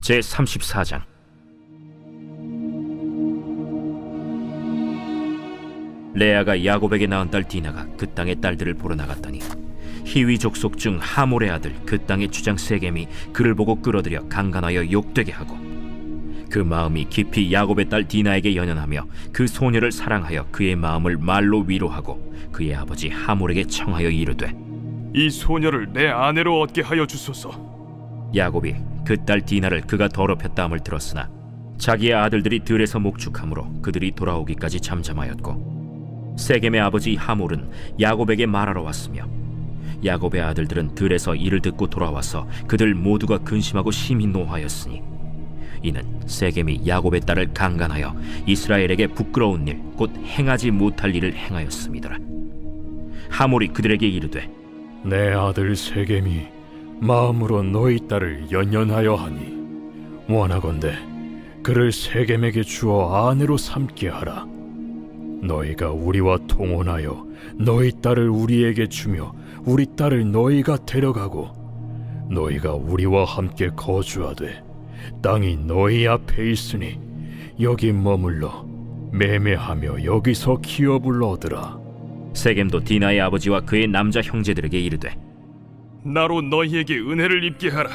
제 34장 레아가 야곱에게 낳은 딸 디나가 그 땅의 딸들을 보러 나갔더니 히위 족속 중 하몰의 아들 그 땅의 주장 세겜이 그를 보고 끌어들여 강간하여 욕되게 하고 그 마음이 깊이 야곱의 딸 디나에게 연연하며 그 소녀를 사랑하여 그의 마음을 말로 위로하고 그의 아버지 하몰에게 청하여 이르되 이 소녀를 내 아내로 얻게 하여 주소서. 야곱이 그 딸 디나를 그가 더럽혔다 함을 들었으나 자기의 아들들이 들에서 목축함으로 그들이 돌아오기까지 잠잠하였고 세겜의 아버지 하몰은 야곱에게 말하러 왔으며 야곱의 아들들은 들에서 이를 듣고 돌아와서 그들 모두가 근심하고 심히 노하였으니 이는 세겜이 야곱의 딸을 강간하여 이스라엘에게 부끄러운 일 곧 행하지 못할 일을 행하였습니다 하몰이 그들에게 이르되 내 아들 세겜이 마음으로 너희 딸을 연연하여 하니 원하건대 그를 세겜에게 주어 아내로 삼게 하라. 너희가 우리와 통혼하여 너희 딸을 우리에게 주며 우리 딸을 너희가 데려가고 너희가 우리와 함께 거주하되 땅이 너희 앞에 있으니 여기 머물러 매매하며 여기서 기업을 얻으라. 세겜도 디나의 아버지와 그의 남자 형제들에게 이르되 나로 너희에게 은혜를 입게 하라.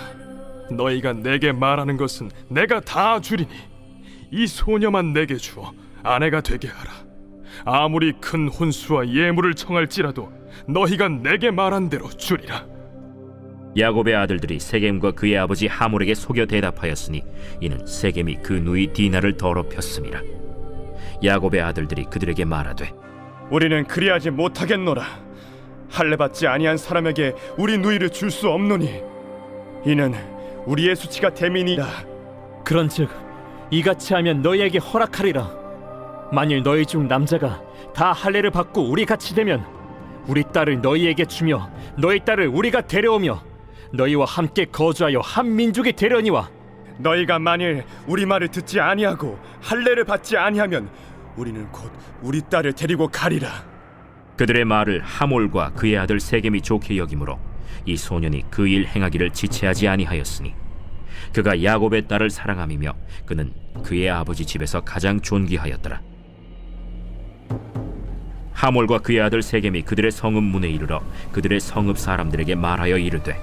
너희가 내게 말하는 것은 내가 다 주리니 이 소녀만 내게 주어 아내가 되게 하라. 아무리 큰 혼수와 예물을 청할지라도 너희가 내게 말한 대로 주리라. 야곱의 아들들이 세겜과 그의 아버지 하몰에게 속여 대답하였으니 이는 세겜이 그 누이 디나를 더럽혔습니다. 야곱의 아들들이 그들에게 말하되 우리는 그리하지 못하겠노라. 할례 받지 아니한 사람에게 우리 누이를 줄 수 없노니 이는 우리의 수치가 대민이라. 그런즉 이같이 하면 너희에게 허락하리라. 만일 너희 중 남자가 다 할례를 받고 우리 같이 되면 우리 딸을 너희에게 주며 너희 딸을 우리가 데려오며 너희와 함께 거주하여 한 민족이 되려니와 너희가 만일 우리 말을 듣지 아니하고 할례를 받지 아니하면 우리는 곧 우리 딸을 데리고 가리라. 그들의 말을 하몰과 그의 아들 세겜이 좋게 여기므로 이 소년이 그 일 행하기를 지체하지 아니하였으니 그가 야곱의 딸을 사랑함이며 그는 그의 아버지 집에서 가장 존귀하였더라. 하몰과 그의 아들 세겜이 그들의 성읍 문에 이르러 그들의 성읍 사람들에게 말하여 이르되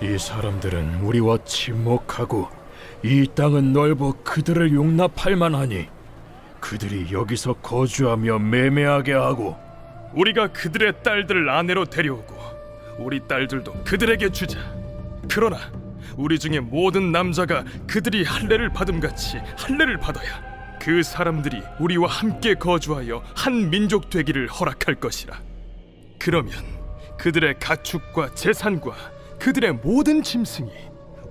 이 사람들은 우리와 친목하고 이 땅은 넓어 그들을 용납할 만하니 그들이 여기서 거주하며 매매하게 하고 우리가 그들의 딸들을 아내로 데려오고 우리 딸들도 그들에게 주자. 그러나 우리 중에 모든 남자가 그들이 할례를 받음 같이 할례를 받아야 그 사람들이 우리와 함께 거주하여 한 민족 되기를 허락할 것이라. 그러면 그들의 가축과 재산과 그들의 모든 짐승이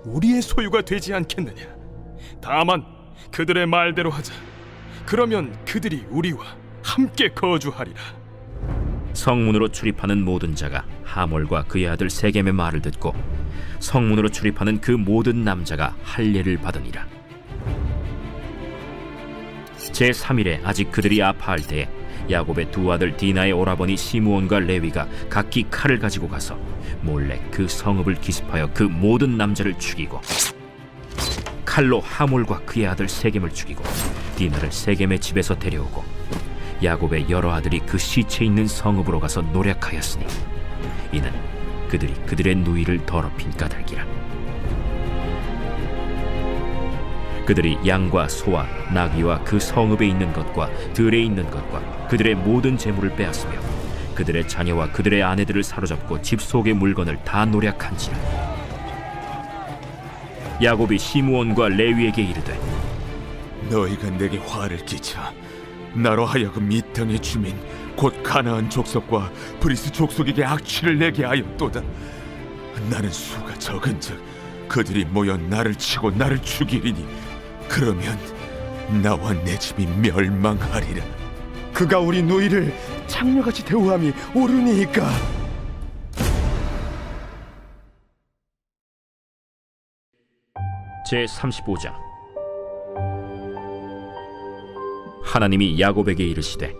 우리의 소유가 되지 않겠느냐? 다만 그들의 말대로 하자. 그러면 그들이 우리와 함께 거주하리라. 성문으로 출입하는 모든 자가 하몰과 그의 아들 세겜의 말을 듣고 성문으로 출입하는 그 모든 남자가 할례를 받으니라. 제 3일에 아직 그들이 아파할 때에 야곱의 두 아들 디나의 오라버니 시므온과 레위가 각기 칼을 가지고 가서 몰래 그 성읍을 기습하여 그 모든 남자를 죽이고 칼로 하몰과 그의 아들 세겜을 죽이고 디나를 세겜의 집에서 데려오고 야곱의 여러 아들이 그 시체 있는 성읍으로 가서 노력하였으니 이는 그들이 그들의 누이를 더럽힌 까닭이라. 그들이 양과 소와 나귀와 그 성읍에 있는 것과 들에 있는 것과 그들의 모든 재물을 빼앗으며 그들의 자녀와 그들의 아내들을 사로잡고 집 속의 물건을 다 노력한지라. 야곱이 시므온과 레위에게 이르되 너희가 내게 화를 끼쳐 나로 하여금 이 땅의 주민 곧 가나안 족속과 브리스 족속에게 악취를 내게 하였도다. 나는 수가 적은즉 그들이 모여 나를 치고 나를 죽이리니 그러면 나와 내 집이 멸망하리라. 그가 우리 누이를 창녀같이 대우함이 옳으니까. 제 35장 하나님이 야곱에게 이르시되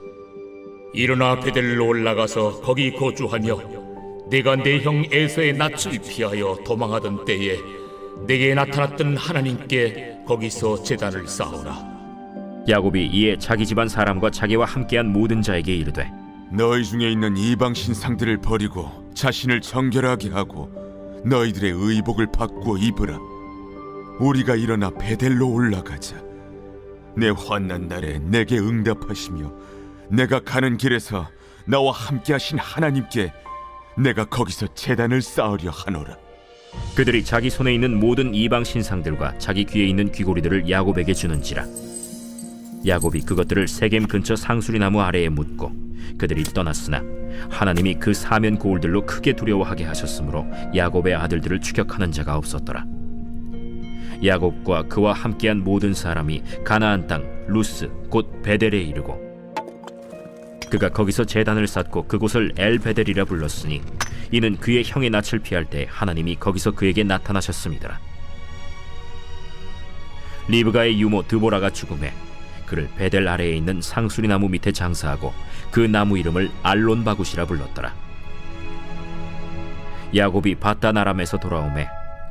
일어나 베델로 올라가서 거기 거주하며 네가 내 형 에서의 낯을 피하여 도망하던 때에 내게 나타났던 하나님께 거기서 제단을 쌓으라. 야곱이 이에 자기 집안 사람과 자기와 함께한 모든 자에게 이르되 너희 중에 있는 이방 신상들을 버리고 자신을 정결하게 하고 너희들의 의복을 바꾸어 입으라. 우리가 일어나 베델로 올라가자. 내 환난 날에 내게 응답하시며 내가 가는 길에서 나와 함께 하신 하나님께 내가 거기서 제단을 쌓으려 하노라. 그들이 자기 손에 있는 모든 이방 신상들과 자기 귀에 있는 귀고리들을 야곱에게 주는지라 야곱이 그것들을 세겜 근처 상수리 나무 아래에 묻고 그들이 떠났으나 하나님이 그 사면 고울들로 크게 두려워하게 하셨으므로 야곱의 아들들을 추격하는 자가 없었더라 야곱과 그와 함께한 모든 사람이 가나안 땅 루스 곧 베델에 이르고 그가 거기서 제단을 쌓고 그곳을 엘 베델이라 불렀으니 이는 그의 형의 낯을 피할 때 하나님이 거기서 그에게 나타나셨습니다. 리브가의 유모 드보라가 죽음에 그를 베델 아래에 있는 상수리 나무 밑에 장사하고 그 나무 이름을 알론 바굿이라 불렀더라. 야곱이 바다나람에서 돌아오매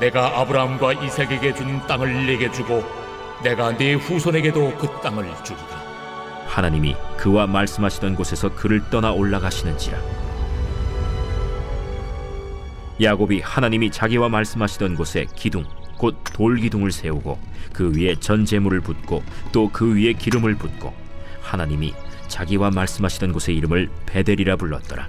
내가 아브라함과 이삭에게 준 땅을 내게 주고 내가 내 후손에게도 그 땅을 주리라. 하나님이 그와 말씀하시던 곳에서 그를 떠나 올라가시는지라. 야곱이 하나님이 자기와 말씀하시던 곳에 기둥 곧 돌기둥을 세우고 그 위에 전제물을 붓고 또 그 위에 기름을 붓고 하나님이 자기와 말씀하시던 곳의 이름을 베델이라 불렀더라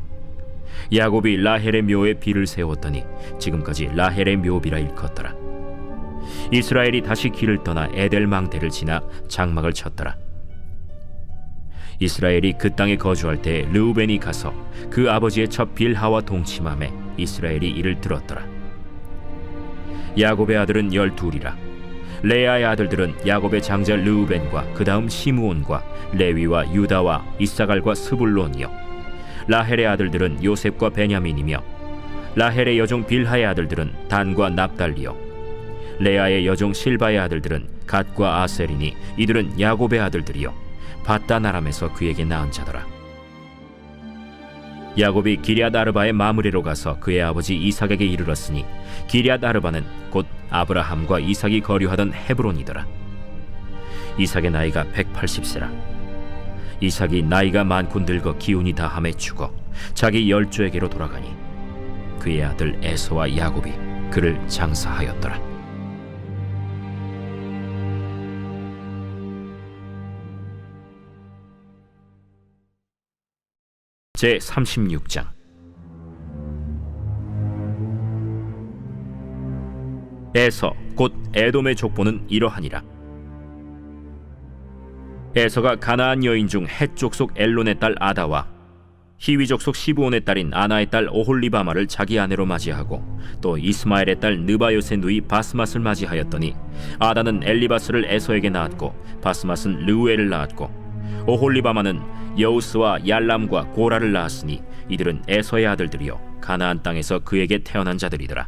야곱이 라헬의 묘에 비를 세웠더니 지금까지 라헬의 묘비라 일컫더라 이스라엘이 다시 길을 떠나 에델 망대를 지나 장막을 쳤더라 이스라엘이 그 땅에 거주할 때 르우벤이 가서 그 아버지의 첩 빌하와 동침함에 이스라엘이 이를 들었더라. 야곱의 아들은 열둘이라. 레아의 아들들은 야곱의 장자 르우벤과 그 다음 시므온과 레위와 유다와 이사갈과 스불론이요. 라헬의 아들들은 요셉과 베냐민이며 라헬의 여종 빌하의 아들들은 단과 납달리요. 레아의 여종 실바의 아들들은 갓과 아셀이니 이들은 야곱의 아들들이요. 바다나람에서 그에게 낳은 자더라. 야곱이 기리앗 아르바의 마무리로 가서 그의 아버지 이삭에게 이르렀으니 기리앗 아르바는 곧 아브라함과 이삭이 거류하던 헤브론이더라. 이삭의 나이가 180세라. 이삭이 나이가 많고 늙어 기운이 다함에 죽어 자기 열조에게로 돌아가니 그의 아들 에서와 야곱이 그를 장사하였더라. 제 36장 에서 곧 에돔의 족보는 이러하니라 에서가 가나안 여인 중 헷족 속 엘론의 딸 아다와 히위족 속 시브온의 딸인 아나의 딸 오홀리바마를 자기 아내로 맞이하고 또 이스마엘의 딸 느바요의 누이 바스맛을 맞이하였더니 아다는 엘리바스를 에서에게 낳았고 바스맛은 르우엘을 낳았고 오홀리바마는 여우스와 얄람과 고라를 낳았으니 이들은 에서의 아들들이요 가나안 땅에서 그에게 태어난 자들이더라.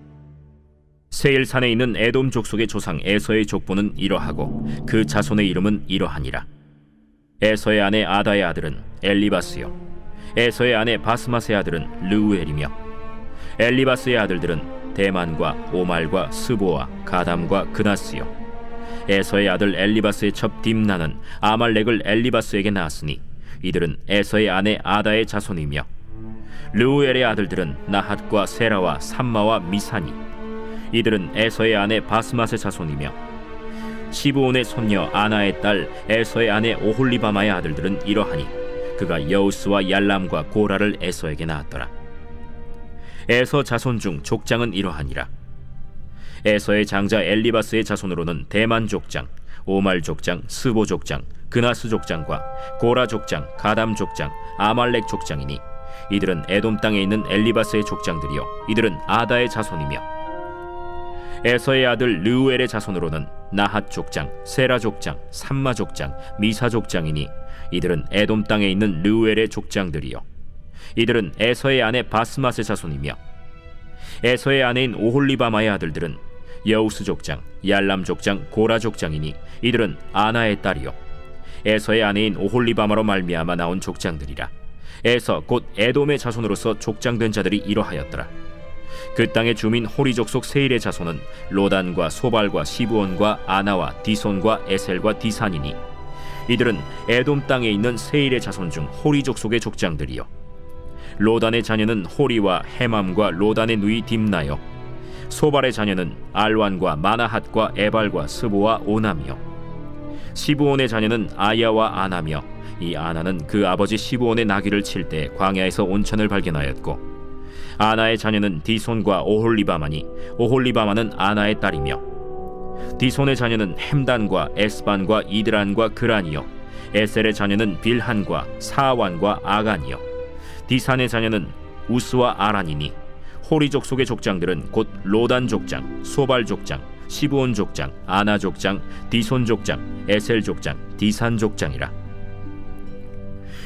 세일산에 있는 에돔 족속의 조상 에서의 족보는 이러하고 그 자손의 이름은 이러하니라. 에서의 아내 아다의 아들은 엘리바스요. 에서의 아내 바스맛의 아들은 르우엘이며 엘리바스의 아들들은 대만과 오말과 스보와 가담과 그나스요. 에서의 아들 엘리바스의 첩 딥나는 아말렉을 엘리바스에게 낳았으니 이들은 에서의 아내 아다의 자손이며 르우엘의 아들들은 나핫과 세라와 삼마와 미사니 이들은 에서의 아내 바스맛의 자손이며 시브온의 손녀 아나의 딸 에서의 아내 오홀리바마의 아들들은 이러하니 그가 여우스와 얄람과 고라를 에서에게 낳았더라. 에서 자손 중 족장은 이러하니라. 에서의 장자 엘리바스의 자손으로는 대만 족장, 오말 족장, 스보 족장, 그나스 족장과 고라 족장, 가담 족장, 아말렉 족장이니 이들은 에돔 땅에 있는 엘리바스의 족장들이요 이들은 아다의 자손이며 에서의 아들 르우엘의 자손으로는 나핫 족장, 세라 족장, 삼마 족장, 미사 족장이니 이들은 에돔 땅에 있는 르우엘의 족장들이요. 이들은 에서의 아내 바스맛의 자손이며 에서의 아내인 오홀리바마의 아들들은 여우스 족장, 얄람 족장, 고라 족장이니 이들은 아나의 딸이요. 에서의 아내인 오홀리바마로 말미암아 나온 족장들이라. 에서 곧 에돔의 자손으로서 족장된 자들이 이러하였더라 그 땅의 주민 호리 족 속 세일의 자손은 로단과 소발과 시부온과 아나와 디손과 에셀과 디산이니 이들은 에돔 땅에 있는 세일의 자손 중 호리 족 속의 족장들이요. 로단의 자녀는 호리와 헤맘과 로단의 누이 딥나요. 소발의 자녀는 알완과 마나핫과 에발과 스보와 오남이요. 시부온의 자녀는 아야와 아나며 이 아나는 그 아버지 시부온의 나귀를 칠 때 광야에서 온천을 발견하였고 아나의 자녀는 디손과 오홀리바마니 오홀리바마는 아나의 딸이며 디손의 자녀는 햄단과 에스반과 이드란과 그란이요 에셀의 자녀는 빌한과 사완과 아간이요 디산의 자녀는 우스와 아란이니 호리 족 속의 족장들은 곧 로단 족장, 소발 족장, 시브온 족장, 아나 족장, 디손 족장, 에셀 족장, 디산 족장이라.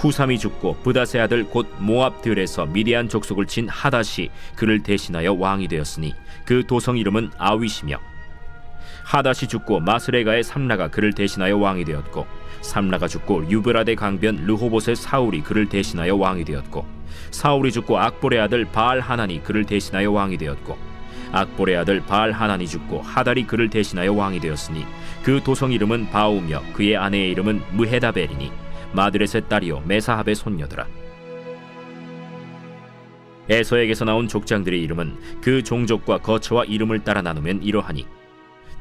후삼이 죽고 브다세 아들 곧 모압 들에서 미디안 족속을 친 하닷이 그를 대신하여 왕이 되었으니 그 도성 이름은 아윗이며 하닷이 죽고 마스레가의 삼라가 그를 대신하여 왕이 되었고 삼라가 죽고 유브라데 강변 르호봇의 사울이 그를 대신하여 왕이 되었고 사울이 죽고 악볼의 아들 바알 하난이 그를 대신하여 왕이 되었고 악볼의 아들 바알 하난이 죽고 하달이 그를 대신하여 왕이 되었으니 그 도성 이름은 바우며 그의 아내의 이름은 무헤다벨이니 마드렛의 딸이요 메사합의 손녀더라 에서에게서 나온 족장들의 이름은 그 종족과 거처와 이름을 따라 나누면 이러하니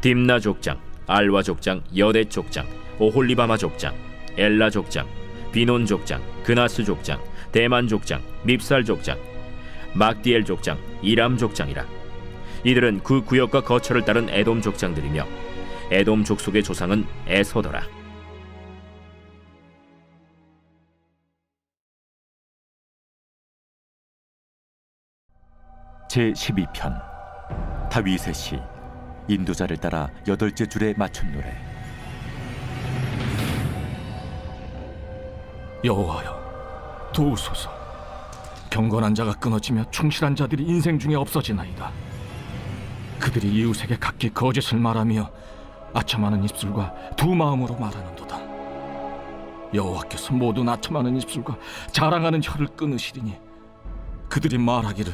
딥나 족장, 알와 족장, 여대 족장, 오홀리바마 족장, 엘라 족장, 비논 족장, 그나스 족장, 대만 족장, 밉살 족장, 막디엘 족장, 이람 족장이라. 이들은 그 구역과 거처를 따른 에돔 족장들이며 에돔 족속의 조상은 에서더라. 제 12편 다윗의 시 인도자를 따라 여덟째 줄에 맞춘 노래. 여호와여 도우소서. 경건한 자가 끊어지며 충실한 자들이 인생 중에 없어지나이다. 그들이 이웃에게 각기 거짓을 말하며 아첨하는 입술과 두 마음으로 말하는도다. 여호와께서 모든 아첨하는 입술과 자랑하는 혀를 끊으시리니 그들이 말하기를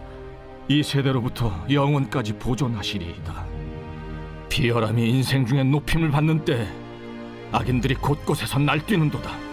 이 세대로부터 영원까지 보존하시리이다 비열함이 인생 중에 높임을 받는 때 악인들이 곳곳에서 날뛰는도다.